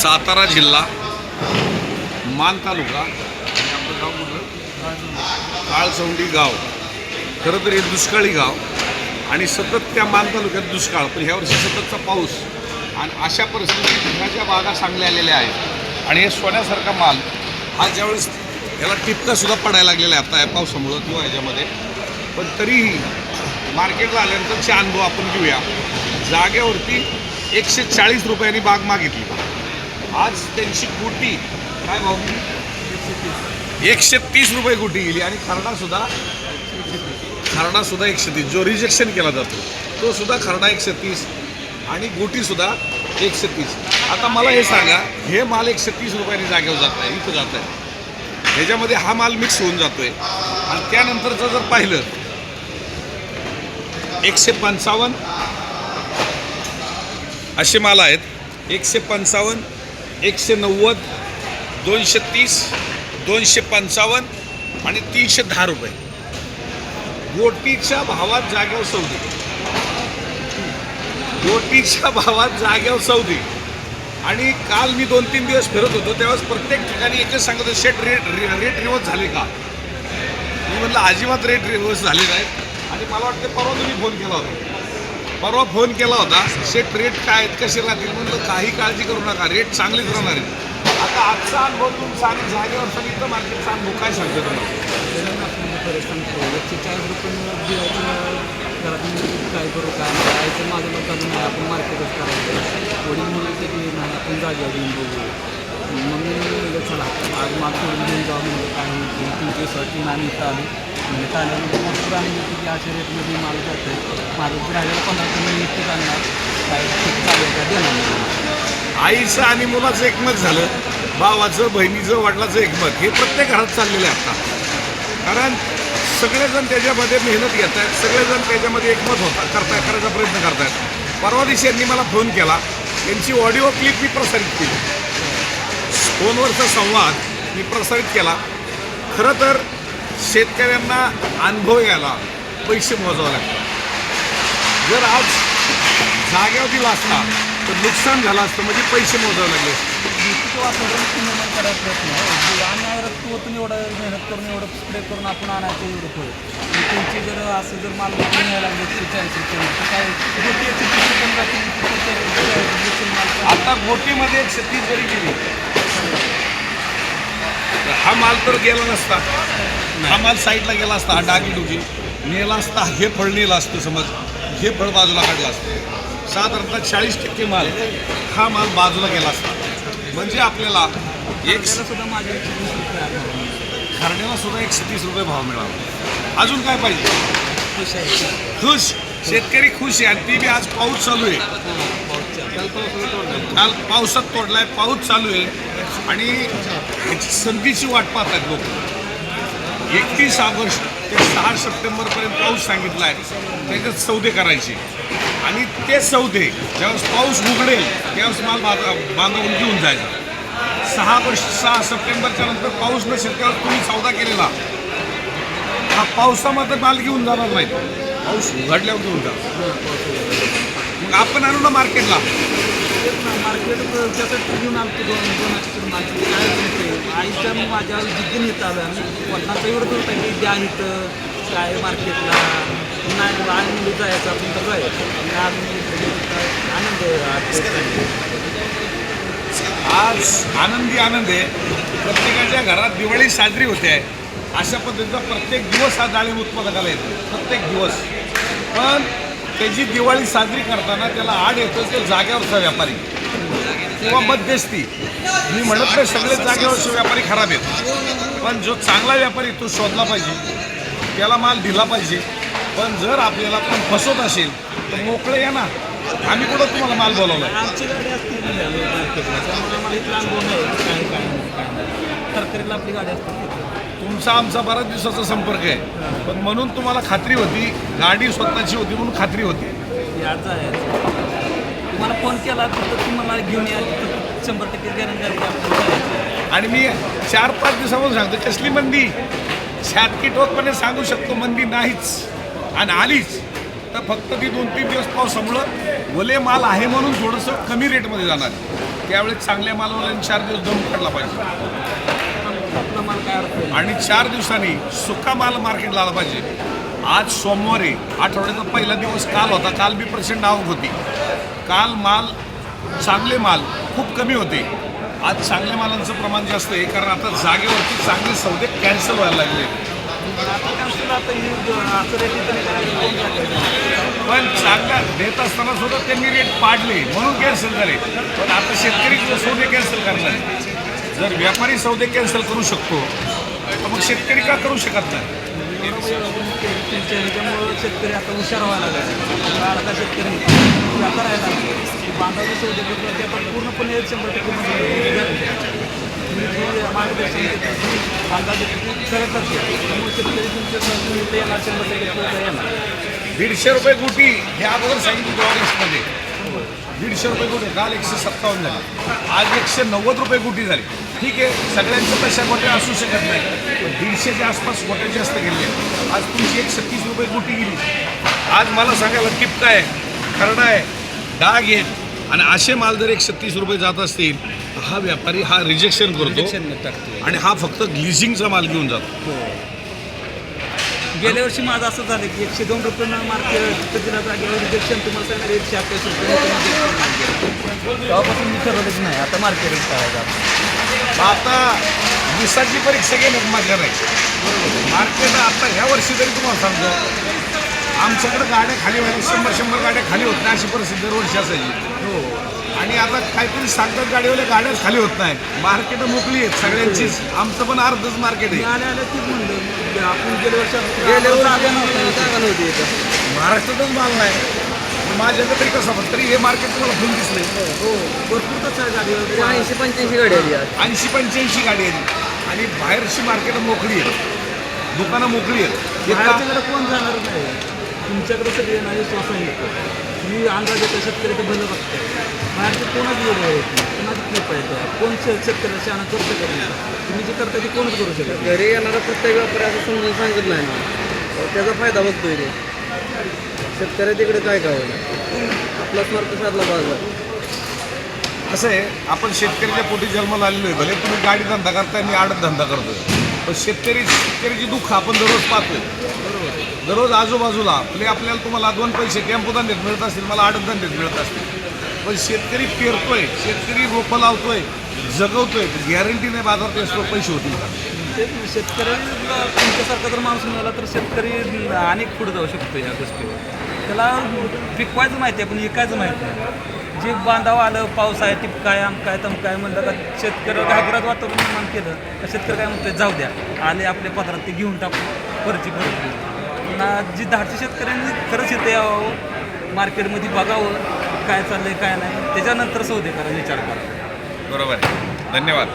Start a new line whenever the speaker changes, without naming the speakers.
सातारा जिल्हा मान तालुका आणि आपलं गाव म्हटलं काळचौंडी गाव. खरं तर हे दुष्काळी गाव आणि सतत त्या मान तालुक्यात दुष्काळ. पण ह्या वर्षी सततचा पाऊस आणि अशा परिस्थितीत ह्या बागा चांगल्या आलेल्या आहेत. आणि हे सोन्यासारखा माल हा ज्यावेळेस याला टिपकासुद्धा पडायला लागलेला आहे. आता या पावसामुळं किंवा ह्याच्यामध्ये पण तरीही मार्केटला आल्यानंतरचे अनुभव आपण घेऊया. जागेवरती एकशे चाळीस रुपयांनी बाग मागितली. आज त्यांची गुटी काय भाऊ एकशे तीस रुपये गुटी गेली आणि खरडा सुद्धा खरडा सुद्धा एकशे तीस. जो रिजेक्शन केला जातो तो सुद्धा खरडा एकशे तीस आणि गुटी सुद्धा एकशे तीस. आता मला हे सांगा हे माल एकशे तीस रुपयाने जागेवर जात आहे इथं जात आहे. ह्याच्यामध्ये हा माल मिक्स होऊन जातोय. आणि त्यानंतरचं जर पाहिलं एकशे पंचावन्न असे माल आहेत. एकशे पंचावन्न एकशे नव्वद दोनशे तीस दोनशे पंचावन्न आणि तीनशे दहा रुपये. गोटीच्या भावात जाग्यावर सौदी. गोटीच्या भावात जाग्यावर सौदी. आणि काल मी दोन तीन दिवस फिरत होतो तेव्हाच प्रत्येक ठिकाणी एकच सांगत होतो शेट रेट रेट रिवर्स झाले का? मी म्हटलं अजिबात रेट रिवर्स झाले नाहीत. आणि मला वाटतं परवा तुम्ही फोन केला होता. परवा फोन केला होता शेट रेट काय आहेत? कसे राहतील म्हणलं काही काळजी करू नका रेट चांगलेच राहणार आहेत. आता आजचा अनुभव तुमचा आणि जागेवर सांगितलं मार्केटचा अनुभव काय सांगतो तुम्हाला?
एकशे काय करू काय नाही माझं मत नाही आपण मार्केटच करायचं वडील म्हणून की नाही आपण जागेवर येऊन बघू. मग म्हणलं चला आज माल घेऊन जाऊ म्हणलं काय होईल तुमच्या आणि इथं आलो. म्हणजे भरपूर आणि होती की अशा रेटमध्ये माल जात आहे माझं जर राहिलेलं पंधरा कमी निश्चित आणणार ठीक चालेल का देणार
आईचं आणि मुलाचं एकमत झालं. भावाचं बहिणीचं वडिलाचं एकमत. हे प्रत्येक घरात चाललेलं आहे आता. कारण सगळेजण त्याच्यामध्ये मेहनत घेत आहेत. सगळेजण त्याच्यामध्ये एकमत होता करताय करायचा प्रयत्न करतायत. परवा दिवशी यांनी मला फोन केला. त्यांची ऑडिओ क्लिप मी प्रसारित केली. फोनवरचा संवाद मी प्रसारित केला खरं तर शेतकऱ्यांना अनुभव यायला पैसे मोजावं लागतात जर आज जागेवर दिला असता तर नुकसान झालं असतं म्हणजे पैसे मोजावे लागले असते.
भीतीचं वातावरण निर्माण करायचा प्रयत्न आहे आणि रक्तवतून एवढं मेहनत करून एवढं स्प्रे करून आपण आणायचं एवढं फळ त्यांची जर असं जर माल विकून यायला लागले एकशे चाळीस रुपये तर काय गोटी एकशे तीस रुपये
आता गोटीमध्ये एक छत्तीस जरी गेली तर हा माल तर गेला नसता. हा माल साईडला गेला असता हा डागी डुगी. नेला असता हे फळ नेलं असतं समज. हे फळ बाजूला काढलं असतं. साधारणतः चाळीस टक्के माल हा माल बाजूला गेला असता. म्हणजे आपल्याला एक
सुद्धा माझ्या.
खरण्याला सुद्धा एकशे तीस रुपये भाव मिळाला. अजून काय पाहिजे?
खुश
शेतकरी खुश आहे आणि ती बी आज पाऊस चालू आहे. काल पावसात तोडलाय पाऊस चालू आहे. आणि संधीची वाट पाहत आहेत लोक. एकतीस ऑगस्ट ते सहा सप्टेंबरपर्यंत पाऊस सांगितला आहे त्याच्यात सौदे करायचे. आणि ते सौदे ज्यावेळेस पाऊस उघडेल त्यावेळेस माल बांध- बांधवून घेऊन जायचा. सहा वर्ष सहा सप्टेंबरच्या नंतर पाऊस नसेल त्यावेळेस तुम्ही सौदा केलेला. हा पावसामध्ये माल घेऊन जाणार नाही पाऊस उघडल्यावर घेऊन जा. मग आपण आणू ना मार्केटला.
मार्केट त्यासाठी घेऊन आमचे दोन दोन अक्षर माझी. काय म्हणते? आईच्या मग माझ्या जिद्दीने येत आलं आणि वडिलांचा एवढं होता की द्या इथं. काय मार्केटला नाही आणि मुली जायचं आपण तर जायचं आणि आज आनंद आज.
आज आनंदी आनंद आहे. प्रत्येकाच्या घरात दिवाळी साजरी होते. आहे अशा पद्धतीचा प्रत्येक दिवस हा डाळिंब उत्पादकाला येतो. प्रत्येक दिवस. पण त्याची दिवाळी साजरी करताना त्याला आड येतो तो जाग्यावरचा व्यापारी. किंवा मध्यस्थी. मी म्हणत नाही सगळे जागेवरचे व्यापारी खराब आहेत. पण जो चांगला व्यापारी तो शोधला पाहिजे. त्याला माल दिला पाहिजे. पण जर आपल्याला पण फसवत असेल तर मोकळे या ना. आम्ही कुठं तुम्हाला माल बोलवला?
आमची तरकारीला आपली गाडी असते.
तुमचा आमचा बऱ्याच दिवसाचा संपर्क आहे. पण म्हणून तुम्हाला खात्री होती गाडी स्वतःची होती म्हणून खात्री होती.
तुम्हाला फोन केला तर तुम्हाला घेऊन या. तिथं शंभर टक्के गॅरंटी आहे. की आपल्याला जायचं
आणि मी चार पाच दिवसापासून सांगतो कसली मंदी? छातकी ठोकपणे सांगू शकतो मंदी नाहीच. आणि आलीच. तर फक्त ती दोन तीन दिवस पावसामुळं ओले माल आहे म्हणून थोडंसं कमी रेटमध्ये जाणार. त्यावेळेस चांगल्या मालवाल्यांनी चार दिवस दम काढला पाहिजे. आणि चार दिवसांनी सुका माल मार्केटला आला पाहिजे. आज सोमवारी आठवड्याचा पहिला दिवस काल होता. काल बी प्रचंड आवक होती. काल माल चांगले माल खूप कमी होते. आज चांगल्या मालांचं प्रमाण जास्त आहे. कारण आता जागेवरती चांगले सौदे कॅन्सल व्हायला लागले.
आता
पण चांगल्या देत असताना सुद्धा त्यांनी रेट पाडले. म्हणून कॅन्सल झाले. पण आता शेतकरी जो सौदे कॅन्सल करणार जर व्यापारी सौदे कॅन्सल करू शकतो तर मग शेतकरी का करू शकत नाही?
त्यांच्या ह्याच्यामुळं शेतकरी आता हुशार व्हायला लागले. आता शेतकरी व्यापार आहे की बांधाचे सौदे करतात ते आता पूर्णपणे शंभर टक्के म्हणजे तुम्ही जे मार्गदर्शन देतात. अंदाजे करत असते त्यामुळे शेतकरी तुमच्या येणार शंभर टक्के पोहोचता येणार.
दीडशे रुपये गुटी हे अगोदर सांगितलं ऑगस्टमध्ये दीडशे रुपये गुटी काल एकशे सत्तावन्न झाले. आज एकशे नव्वद रुपये गुटी झाली. ठीक आहे सगळ्यांच्या तशा गोट्या असू शकत नाही. पण दीडशेच्या आसपास गोट्या जास्त गेले आज तुमची एकशे तीस रुपये गुटी गेली. आज मला सांगायला टिपका आहे खरडा आहे डाग आहेत. आणि असे माल जर एकशे तीस रुपये जात असतील तर हा व्यापारी हा रिजेक्शन करतो. आणि हा फक्त ग्लिझिंगचा माल घेऊन जातो.
गेल्या वर्षी माझं असं झालं की एकशे दोन रुपये मार्केट जागेवर रिजेक्शन तुम्हाला सांगणार एकशे अठ्ठावीस रुपये तेव्हापासून मी ठरवलंच नाही. आता मार्केट करायचं
आता दिवसाची परीक्षा गेली माझ्या नाही. मार्केट आता ह्या वर्षी तरी तुम्हाला सांगतो आमच्याकडे गाड्या खाली व्हायला शंभर शंभर गाड्या खाली होत नाही अशी परिस्थिती दरवर्षी असायची.
हो.
आणि आता काहीतरी सांगतात गाडीवाले गाड्याच खाली होत नाही. मार्केट मोकळी आहेत सगळ्यांचीच. आमचं पण अर्धच मार्केट
मी
आहे
आपण गेल्या वर्षी
गेल्या वर्षी
महाराष्ट्रातच माल नाही. माझ्याकडे तरी कसं पण तरी हे मार्केट तुम्हाला फुल दिसले
हो. भरपूर तसं आहे गाडीवर
ऐंशी पंच्याऐंशी गाडी आली आज.
ऐंशी पंच्याऐंशी गाडी आहे आणि बाहेरची मार्केट मोकळी आहेत दुकानं मोकळी आहेत. हे का-
बाहेरच्याकडे कोण जाणार नाही? तुमच्याकडे सगळे येणारे स्वतः येतं मी अंदाज शेतकरी तर भलं बघतं. बाहेरचे कोणच येत नाही. कोणाच कृपा येतं कोण शे- शेतकऱ्याला शाणा करतं करायचं तुम्ही जे करता ते कोणच करू शकत नाही.
घरी येणारा प्रत्येक व्यापारी असं समजून सांगत नाही. ना त्याचा फायदा बघतोय रे. शेतकऱ्या तिकडे काय काय होईल? आपला स्मार्ट साधला बाजार
कसं आहे आपण शेतकऱ्याच्या पोटी जन्माला आलेलो आहे भले तुम्ही गाडी धंदा करताय मी आडत धंदा करतोय. पण शेतकरी शेतकऱ्याची दुःख आपण दररोज पाहतोय. दररोज आजूबाजूला आपले आपल्याला तुम्हाला दोन पैसे टेम्पो धंद्यात मिळत असतील मला आडत धंद्यात मिळत असतील. पण शेतकरी पेरतोय शेतकरी रोपं लावतोय जगवतोय गॅरंटी नाही बाजारात असतो पैसे होतील का?
ते शेतकऱ्याला तुमच्यासारखा जर माणूस मिळाला तर शेतकरी अनेक पुढे जाऊ शकतो या गोष्टीवर. त्याला पिकवायचं माहिती आहे पण विकायचं माहिती आहे. जे बांधाव आलं पाऊस आहे टिपकाय आमकाय तमकाय म्हणलं का शेतकरी घाबरात वातावरण निर्माण केलं तर शेतकरी काय म्हणतोय जाऊ द्या आले आपल्या पत्रात ते घेऊन टाकू परची परत ना जी धाडची शेतकऱ्यांनी खरंच इथे यावं मार्केटमध्ये बघावं काय चाललंय काय नाही त्याच्यानंतर सौदे करा विचार करा
बरोबर आहे. धन्यवाद.